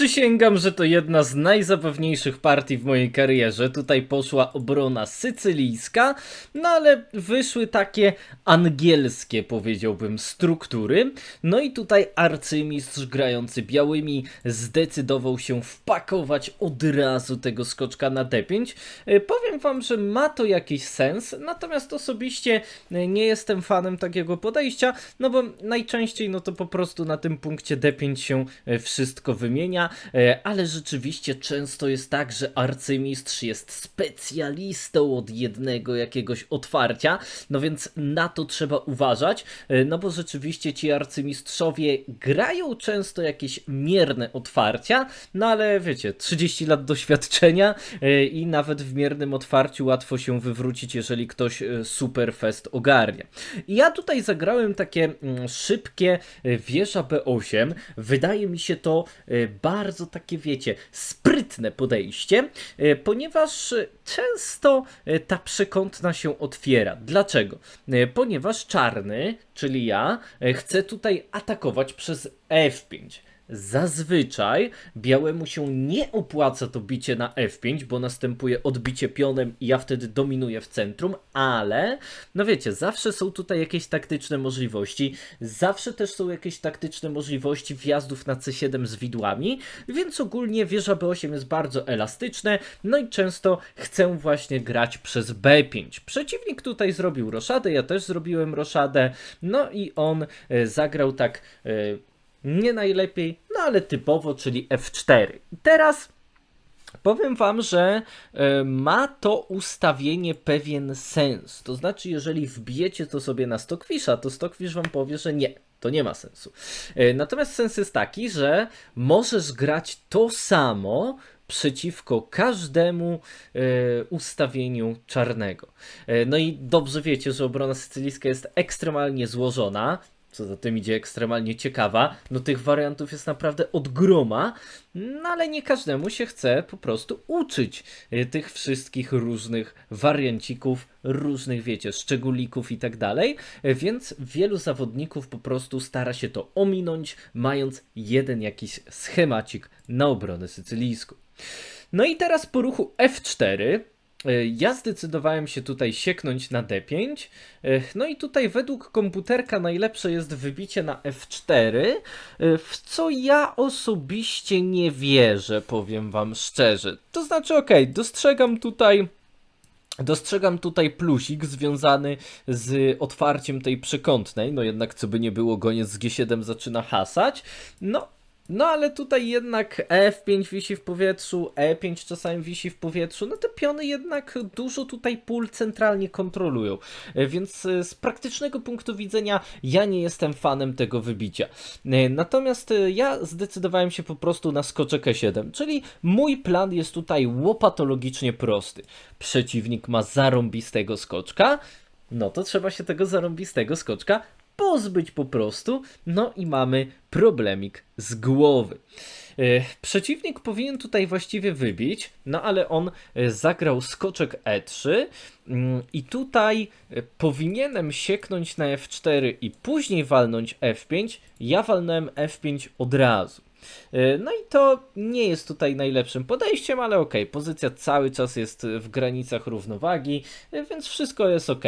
Przysięgam, że to jedna z najzabawniejszych partii w mojej karierze. Tutaj poszła obrona sycylijska, no ale wyszły takie angielskie, powiedziałbym, struktury. No i tutaj arcymistrz grający białymi zdecydował się wpakować od razu tego skoczka na D5. E, Powiem wam, że ma to jakiś sens, natomiast osobiście e, nie jestem fanem takiego podejścia, no bo najczęściej no to po prostu na tym punkcie D5 się e, wszystko wymienia, ale rzeczywiście często jest tak, że arcymistrz jest specjalistą od jednego jakiegoś otwarcia, no więc na to trzeba uważać, e, no bo rzeczywiście ci arcymistrzowie grają często jakieś mierne otwarcia, no ale wiecie, 30 lat doświadczenia e, i nawet w miernym otwarciu łatwo się wywrócić, jeżeli ktoś e, super fest ogarnia. I ja tutaj zagrałem takie mm, szybkie e, wieża B8. Wydaje mi się to e, bardzo takie, wiecie, sprytne podejście, e, ponieważ często e, ta przekątna się otwiera. Dlaczego? E, Ponieważ czarny, czyli ja, chcę tutaj atakować przez F5. Zazwyczaj białemu się nie opłaca to bicie na F5, bo następuje odbicie pionem i ja wtedy dominuję w centrum, ale no wiecie, zawsze są tutaj jakieś taktyczne możliwości, zawsze też są jakieś taktyczne możliwości wjazdów na C7 z widłami, więc ogólnie wieża B8 jest bardzo elastyczne, no i często chcę właśnie grać przez B5. Przeciwnik tutaj zrobił roszadę, ja też zrobiłem roszadę, no i on e, zagrał tak e, nie najlepiej, no ale typowo, czyli F4. I teraz powiem Wam, że e, ma to ustawienie pewien sens. To znaczy, jeżeli wbijecie to sobie na Stockfisha, to Stockfish Wam powie, że nie. To nie ma sensu. E, Natomiast sens jest taki, że możesz grać to samo przeciwko każdemu e, ustawieniu czarnego. No i dobrze wiecie, że obrona sycylijska jest ekstremalnie złożona. Co za tym idzie ekstremalnie ciekawa. No tych wariantów jest naprawdę od groma, no ale nie każdemu się chce po prostu uczyć e, tych wszystkich różnych wariancików, różnych wiecie, szczególików i tak dalej, E, więc wielu zawodników po prostu stara się to ominąć, mając jeden jakiś schemacik na obronę sycylijską. No i teraz po ruchu F4 e, ja zdecydowałem się tutaj sieknąć na D5. E, No i tutaj według komputerka najlepsze jest wybicie na F4, e, w co ja osobiście nie wierzę, powiem wam szczerze. To znaczy, okej, dostrzegam tutaj Dostrzegam tutaj plusik związany z otwarciem tej przekątnej, no jednak co by nie było, goniec z G7 zaczyna hasać. No, no ale tutaj jednak F5 wisi w powietrzu, E5 czasami wisi w powietrzu, no te piony jednak dużo tutaj pól centralnie kontrolują. E, Więc e, z praktycznego punktu widzenia ja nie jestem fanem tego wybicia. E, Natomiast ja zdecydowałem się po prostu na skoczek E7, czyli mój plan jest tutaj łopatologicznie prosty. Przeciwnik ma zarąbistego skoczka, no to trzeba się tego zarąbistego skoczka pozbyć po prostu, no i mamy problemik z głowy. E, Przeciwnik powinien tutaj właściwie wybić, no ale on e, zagrał skoczek E3 mm, i tutaj e, powinienem sieknąć na F4 i później walnąć F5. Ja walnąłem F5 od razu. E, No i to nie jest tutaj najlepszym podejściem, ale okej, pozycja cały czas jest w granicach równowagi, e, więc wszystko jest ok.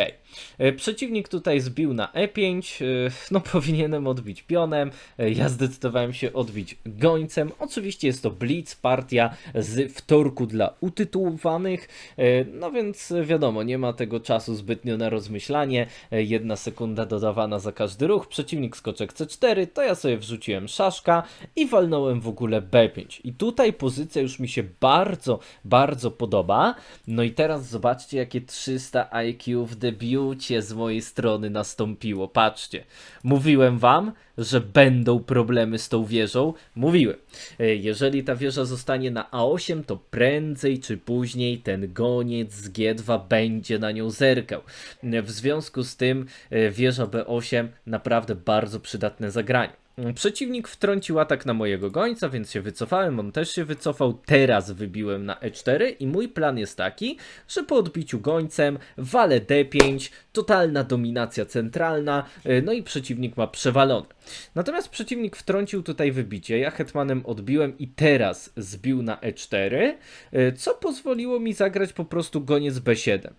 Przeciwnik tutaj zbił na E5, e, no powinienem odbić pionem, e, ja zdecydowałem się odbić gońcem. Oczywiście jest to blitz, partia z wtorku dla utytułowanych, e, no więc wiadomo, nie ma tego czasu zbytnio na rozmyślanie, e, jedna sekunda dodawana za każdy ruch, przeciwnik skoczek C4, to ja sobie wrzuciłem szaszka i walnąłem w ogóle B5. I tutaj pozycja już mi się bardzo, bardzo podoba. No i teraz zobaczcie, jakie 300 IQ w debiucie z mojej strony nastąpiło. Patrzcie, mówiłem wam, że będą problemy z tą wieżą. Mówiłem. E, Jeżeli ta wieża zostanie na A8, to prędzej czy później ten goniec z G2 będzie na nią zerkał. E, W związku z tym e, wieża B8 naprawdę bardzo przydatne zagranie. Przeciwnik wtrącił atak na mojego gońca, więc się wycofałem, on też się wycofał. Teraz wybiłem na E4 i mój plan jest taki, że po odbiciu gońcem walę D5, totalna dominacja centralna, y, no i przeciwnik ma przewalone. Natomiast przeciwnik wtrącił tutaj wybicie, ja hetmanem odbiłem i teraz zbił na E4, y, co pozwoliło mi zagrać po prostu goniec B7.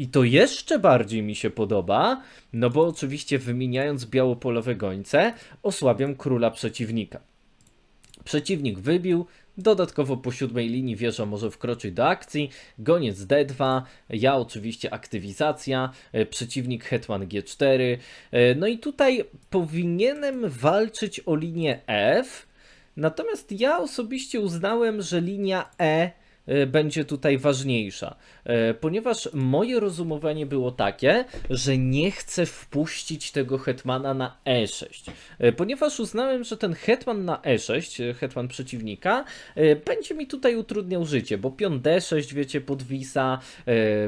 I to jeszcze bardziej mi się podoba, no bo oczywiście wymieniając białopolowe gońce, osłabiam króla przeciwnika. Przeciwnik wybił, dodatkowo po siódmej linii wieża może wkroczyć do akcji, goniec D2, ja oczywiście aktywizacja, e, przeciwnik hetman G4, e, no i tutaj powinienem walczyć o linię F, natomiast ja osobiście uznałem, że linia E e, będzie tutaj ważniejsza, e, ponieważ moje rozumowanie było takie, że nie chcę wpuścić tego hetmana na E6, e, ponieważ uznałem, że ten hetman na E6, e, hetman przeciwnika, będzie mi tutaj utrudniał życie, bo pion D6, wiecie, podwisa,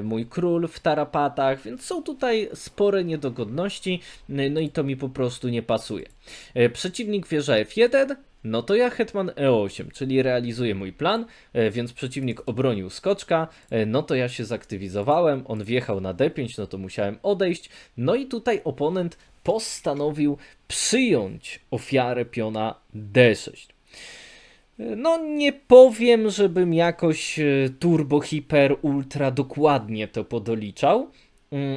mój król w tarapatach, więc są tutaj spore niedogodności, no i to mi po prostu nie pasuje. Przeciwnik wieża F1, no to ja hetman E8, czyli realizuję mój plan, e, więc przeciwnik obronił skoczka, e, no to ja się zaktywizowałem, on wjechał na D5, no to musiałem odejść, no i tutaj oponent postanowił przyjąć ofiarę piona D6. E, No nie powiem, żebym jakoś turbo, hiper, ultra dokładnie to podoliczał,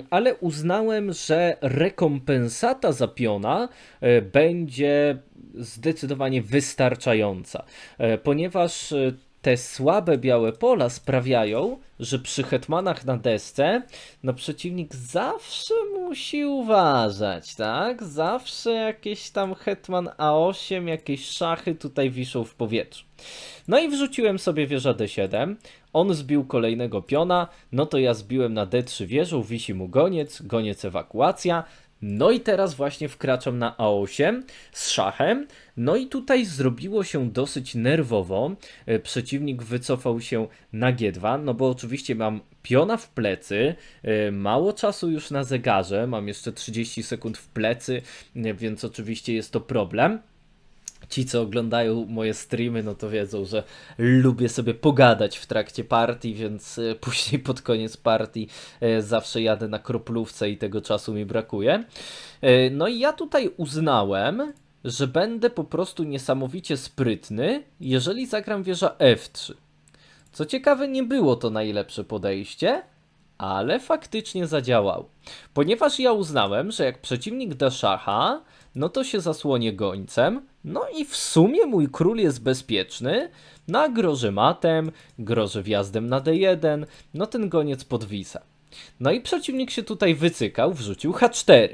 ale uznałem, że rekompensata za piona e, będzie zdecydowanie wystarczająca, e, ponieważ e, te słabe białe pola sprawiają, że przy hetmanach na desce, no przeciwnik zawsze musi uważać, tak? Zawsze jakieś tam hetman A8, jakieś szachy tutaj wiszą w powietrzu. No i wrzuciłem sobie wieża D7, on zbił kolejnego piona, no to ja zbiłem na D3 wieżą, wisi mu goniec, goniec ewakuacja, no i teraz właśnie wkraczam na A8 z szachem. No i tutaj zrobiło się dosyć nerwowo. E, Przeciwnik wycofał się na G2, no bo oczywiście mam piona w plecy, e, mało czasu już na zegarze, mam jeszcze 30 sekund w plecy, e, więc oczywiście jest to problem. Ci, co oglądają moje streamy, no to wiedzą, że lubię sobie pogadać w trakcie partii, więc e, później pod koniec partii e, zawsze jadę na kroplówce i tego czasu mi brakuje. E, No i ja tutaj uznałem, że będę po prostu niesamowicie sprytny, jeżeli zagram wieża F3. Co ciekawe, nie było to najlepsze podejście, ale faktycznie zadziałał. Ponieważ ja uznałem, że jak przeciwnik da szacha, no to się zasłonię gońcem, no i w sumie mój król jest bezpieczny, no a grożę matem, grożę wjazdem na D1, no ten goniec podwisa. No i przeciwnik się tutaj wycykał, wrzucił H4.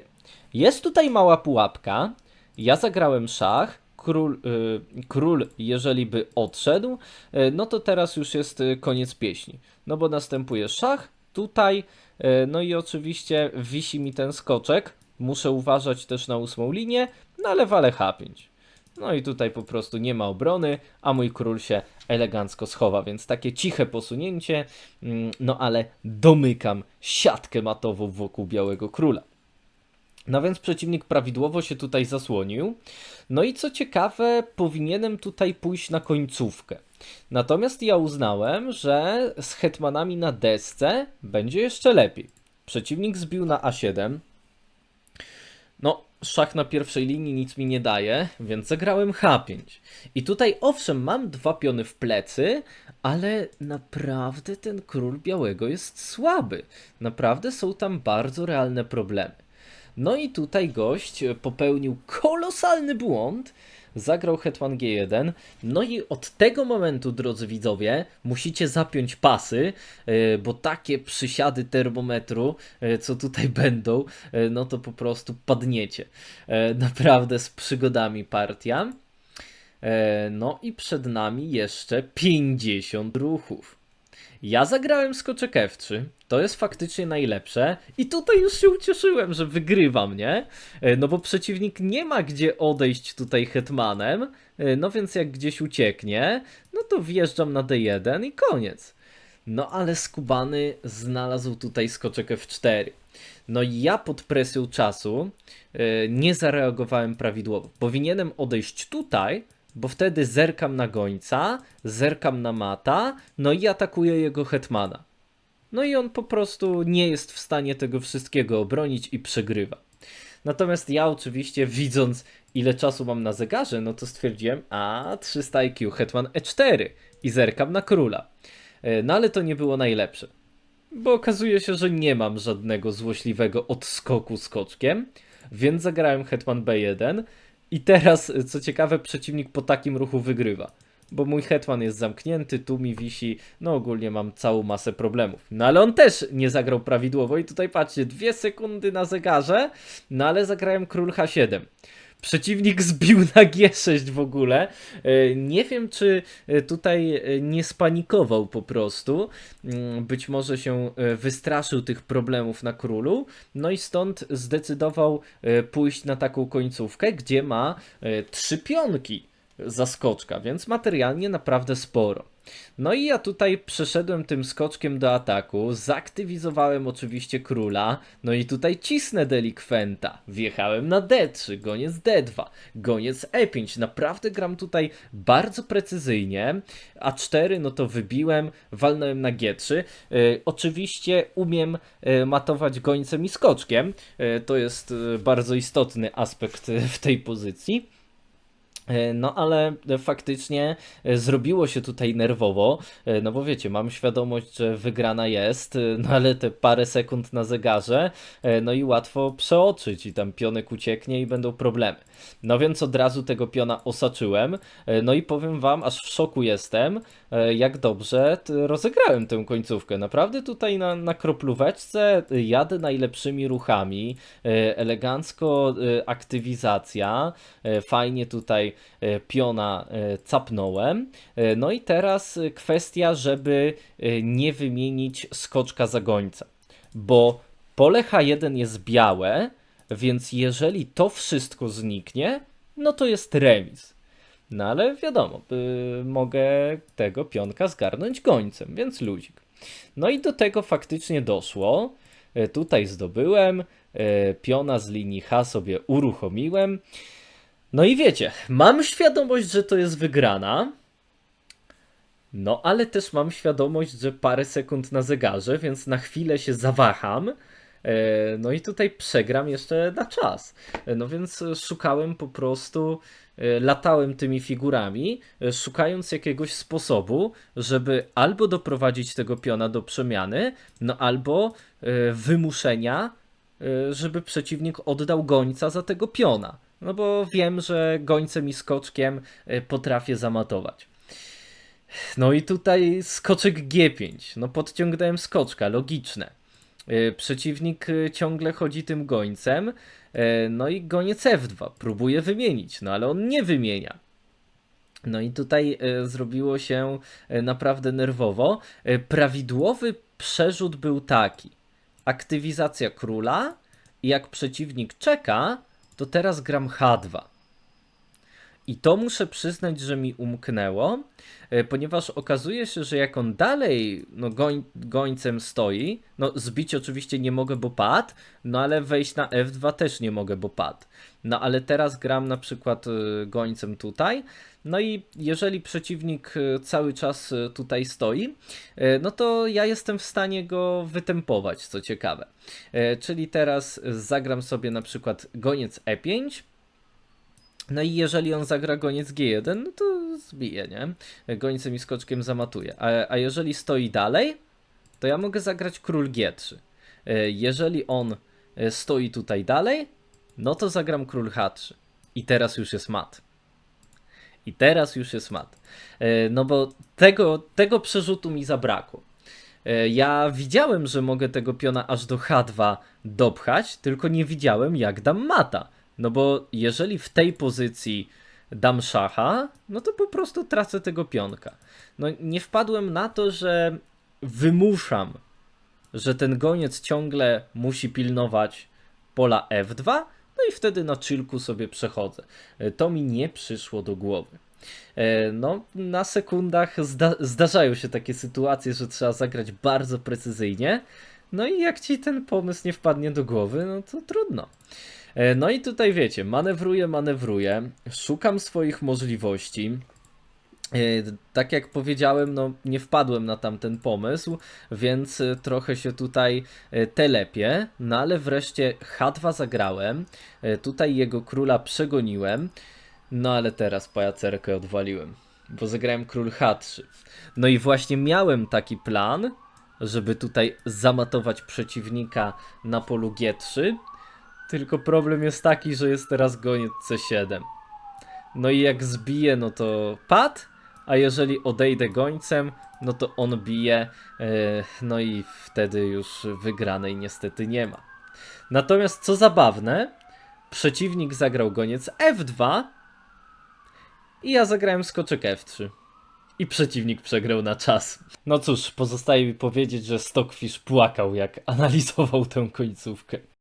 Jest tutaj mała pułapka, ja zagrałem szach, król, y, król jeżeli by odszedł, y, no to teraz już jest y, koniec pieśni. No bo następuje szach, tutaj, y, no i oczywiście wisi mi ten skoczek, muszę uważać też na ósmą linię, no ale walę H5. No i tutaj po prostu nie ma obrony, a mój król się elegancko schowa, więc takie ciche posunięcie, mm, no ale domykam siatkę matową wokół białego króla. No więc przeciwnik prawidłowo się tutaj zasłonił. No i co ciekawe, powinienem tutaj pójść na końcówkę. Natomiast ja uznałem, że z hetmanami na desce będzie jeszcze lepiej. Przeciwnik zbił na A7. No, szach na pierwszej linii nic mi nie daje, więc zagrałem H5. I tutaj owszem, mam dwa piony w plecy, ale naprawdę ten król białego jest słaby. Naprawdę są tam bardzo realne problemy. No i tutaj gość popełnił kolosalny błąd, zagrał hetman G1. No i od tego momentu, drodzy widzowie, musicie zapiąć pasy, e, bo takie przysiady termometru, e, co tutaj będą, e, no to po prostu padniecie. Naprawdę z przygodami partia. No i przed nami jeszcze 50 ruchów. Ja zagrałem skoczek F3, to jest faktycznie najlepsze i tutaj już się ucieszyłem, że wygrywam, nie? E, No bo przeciwnik nie ma gdzie odejść tutaj hetmanem, e, no więc jak gdzieś ucieknie, no to wjeżdżam na D1 i koniec. No ale skubany znalazł tutaj skoczek F4. No i ja pod presją czasu e, nie zareagowałem prawidłowo. Powinienem odejść tutaj, bo wtedy zerkam na gońca, zerkam na mata, no i atakuję jego hetmana. No i on po prostu nie jest w stanie tego wszystkiego obronić i przegrywa. Natomiast ja oczywiście widząc ile czasu mam na zegarze, no to stwierdziłem, a 300 IQ hetman E4 i zerkam na króla. E, No ale to nie było najlepsze, bo okazuje się, że nie mam żadnego złośliwego odskoku skoczkiem, więc zagrałem hetman B1 i teraz, co ciekawe, przeciwnik po takim ruchu wygrywa. Bo mój hetman jest zamknięty, tu mi wisi, no ogólnie mam całą masę problemów. No ale on też nie zagrał prawidłowo i tutaj patrzcie, dwie sekundy na zegarze, no ale zagrałem król H7. Przeciwnik zbił na G6 w ogóle. E, Nie wiem, czy e, tutaj e, nie spanikował po prostu. Mm, Być może się wystraszył tych problemów na królu. No i stąd zdecydował pójść na taką końcówkę, gdzie ma trzy pionki zaskoczka, więc materialnie naprawdę sporo. No i ja tutaj przeszedłem tym skoczkiem do ataku, zaktywizowałem oczywiście króla, no i tutaj cisnę delikwenta. Wjechałem na D3, goniec D2, goniec E5. Naprawdę gram tutaj bardzo precyzyjnie. A4 no to wybiłem, walnąłem na G3. E, oczywiście umiem e, matować gońcem i skoczkiem. E, to jest e, bardzo istotny aspekt e, w tej pozycji. E, No, ale faktycznie e, zrobiło się tutaj nerwowo, e, no bo wiecie, mam świadomość, że wygrana jest, no ale te parę sekund na zegarze, no i łatwo przeoczyć i tam pionek ucieknie i będą problemy. No więc od razu tego piona osaczyłem, no i powiem wam, aż w szoku jestem, jak dobrze rozegrałem tę końcówkę. Naprawdę tutaj na, na kroplóweczce jadę najlepszymi ruchami, elegancko aktywizacja, fajnie tutaj piona e, capnąłem. E, No i teraz e, kwestia, żeby e, nie wymienić skoczka za gońca, bo pole H1 jest białe, więc jeżeli to wszystko zniknie, no to jest remis. No ale wiadomo, y, mogę tego pionka zgarnąć gońcem, więc luzik. No i do tego faktycznie doszło. E, Tutaj zdobyłem, e, piona z linii H sobie uruchomiłem. No i wiecie, mam świadomość, że to jest wygrana. No, ale też mam świadomość, że parę sekund na zegarze, więc na chwilę się zawaham. E, No i tutaj przegram jeszcze na czas. E, No więc szukałem po prostu, e, latałem tymi figurami, szukając jakiegoś sposobu, żeby albo doprowadzić tego piona do przemiany, no albo wymuszenia, żeby przeciwnik oddał gońca za tego piona. No bo wiem, że gońcem i skoczkiem e, potrafię zamatować. No i tutaj skoczek G5. No podciągnąłem skoczka, logiczne. Yy, Przeciwnik yy, ciągle chodzi tym gońcem. No i goniec F2. Próbuje wymienić, no ale on nie wymienia. No i tutaj zrobiło się naprawdę nerwowo. Prawidłowy przerzut był taki. Aktywizacja króla i jak przeciwnik czeka, to teraz gram H2. I to muszę przyznać, że mi umknęło, e, ponieważ okazuje się, że jak on dalej no, goń, gońcem stoi, no zbić oczywiście nie mogę, bo pad, no ale wejść na F2 też nie mogę, bo pad. No ale teraz gram na przykład e, gońcem tutaj, no i jeżeli przeciwnik e, cały czas tutaj stoi, no to ja jestem w stanie go wytempować, co ciekawe. Czyli teraz zagram sobie na przykład goniec E5, no i jeżeli on zagra goniec G1, no to zbije, nie? Gońcem i skoczkiem zamatuje. A, a jeżeli stoi dalej, to ja mogę zagrać król G3. E, Jeżeli on e, stoi tutaj dalej, no to zagram król H3. I teraz już jest mat. I teraz już jest mat. E, No bo tego, tego przerzutu mi zabrakło. Ja widziałem, że mogę tego piona aż do H2 dopchać, tylko nie widziałem jak dam mata. No bo jeżeli w tej pozycji dam szacha, no to po prostu tracę tego pionka. No nie wpadłem na to, że wymuszam, że ten goniec ciągle musi pilnować pola F2, no i wtedy na chillku sobie przechodzę. E, To mi nie przyszło do głowy. E, No, na sekundach zda zdarzają się takie sytuacje, że trzeba zagrać bardzo precyzyjnie. No i jak ci ten pomysł nie wpadnie do głowy, no to trudno. E, No i tutaj wiecie, manewruję, manewruję, szukam swoich możliwości. E, Tak jak powiedziałem, no nie wpadłem na tamten pomysł, więc e, trochę się tutaj telepię, no ale wreszcie H2 zagrałem, tutaj jego króla przegoniłem, no ale teraz pajacerkę odwaliłem, bo zagrałem król H3. No i właśnie miałem taki plan, żeby tutaj zamatować przeciwnika na polu G3, tylko problem jest taki, że jest teraz goniec C7. No i jak zbiję, no to pad, a jeżeli odejdę gońcem, no to on bije, e, no i wtedy już wygranej niestety nie ma. Natomiast co zabawne, przeciwnik zagrał goniec F2 i ja zagrałem skoczek F3. I przeciwnik przegrał na czas. No cóż, pozostaje mi powiedzieć, że Stockfish płakał jak analizował tę końcówkę.